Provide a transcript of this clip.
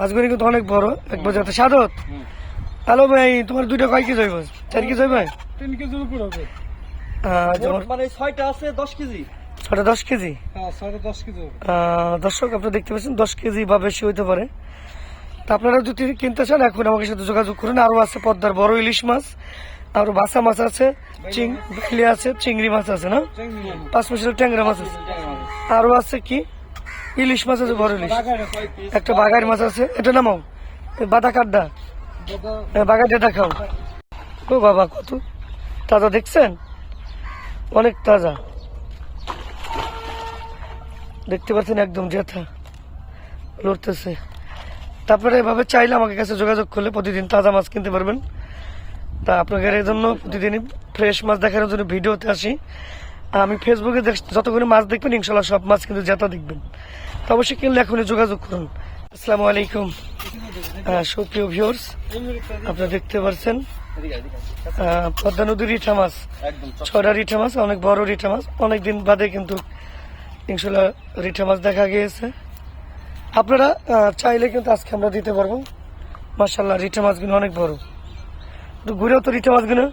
মাছগুলি কিন্তু অনেক বড় এক বোঝাতে সাদত? হ্যালো ভাই তোমার দুইটা কয় কেজি হইব? চার কেজি হইবে? তিন কেজির উপর হবে। মানে ছয়টা আছে দশ কেজি। ছটা দশ কেজি? হ্যাঁ কেজি দর্শক আপনারা দেখতে পাচ্ছেন দশ কেজি বা বেশি হইতে পারে। তা আপনারা যদি কিনতে চান এখন আমাকে সাথে যোগাযোগ করুন। আরও আছে পদ্মার বড় ইলিশ মাছ আরও বাসা মাছ আছে চিং বেলি আছে চিংড়ি মাছ আছে না? পাঁচ মাসের ট্যাংরা মাছ আছে। আরও আছে কি? ইলিশ মাছ আছে, বড় ইলিশ। একটা বাগার মাছ আছে। এটা নামাও। বাদা কাড্ডা বাগার ডেটা খাও। ও বাবা, কত তাজা দেখছেন? অনেক তাজা। দেখতে পাচ্ছেন একদম জেঠা লড়তেছে। তারপরে এভাবে চাইলে আমাকে কাছে যোগাযোগ করলে প্রতিদিন তাজা মাছ কিনতে পারবেন। তা আপনাদের এই জন্য প্রতিদিনই ফ্রেশ মাছ দেখানোর জন্য ভিডিওতে আসি। আমি ফেসবুকে যতগুলো মাছ দেখবেন, ইনশাল্লাহ সব মাছ কিন্তু জেতা দেখবেন। তো অবশ্যই কিনলে এখনই যোগাযোগ করুন। আসসালামু আলাইকুম। সুপ্রিয় ভিউর্স আপনারা দেখতে পাচ্ছেন আহ, পদ্মা নদীর রিঠা মাছ ছটা রিঠা মাছ অনেক বড় রিঠা মাছ। অনেকদিন বাদে কিন্তু ইনশাল্লাহ রিঠা মাছ দেখা গিয়েছে। আপনারা চাইলে কিন্তু আজকে আমরা দিতে পারব। মার্শাল্লাহ রিঠা মাছগুলো অনেক বড়। ঘুরেও তো রিঠা মাছগুলো।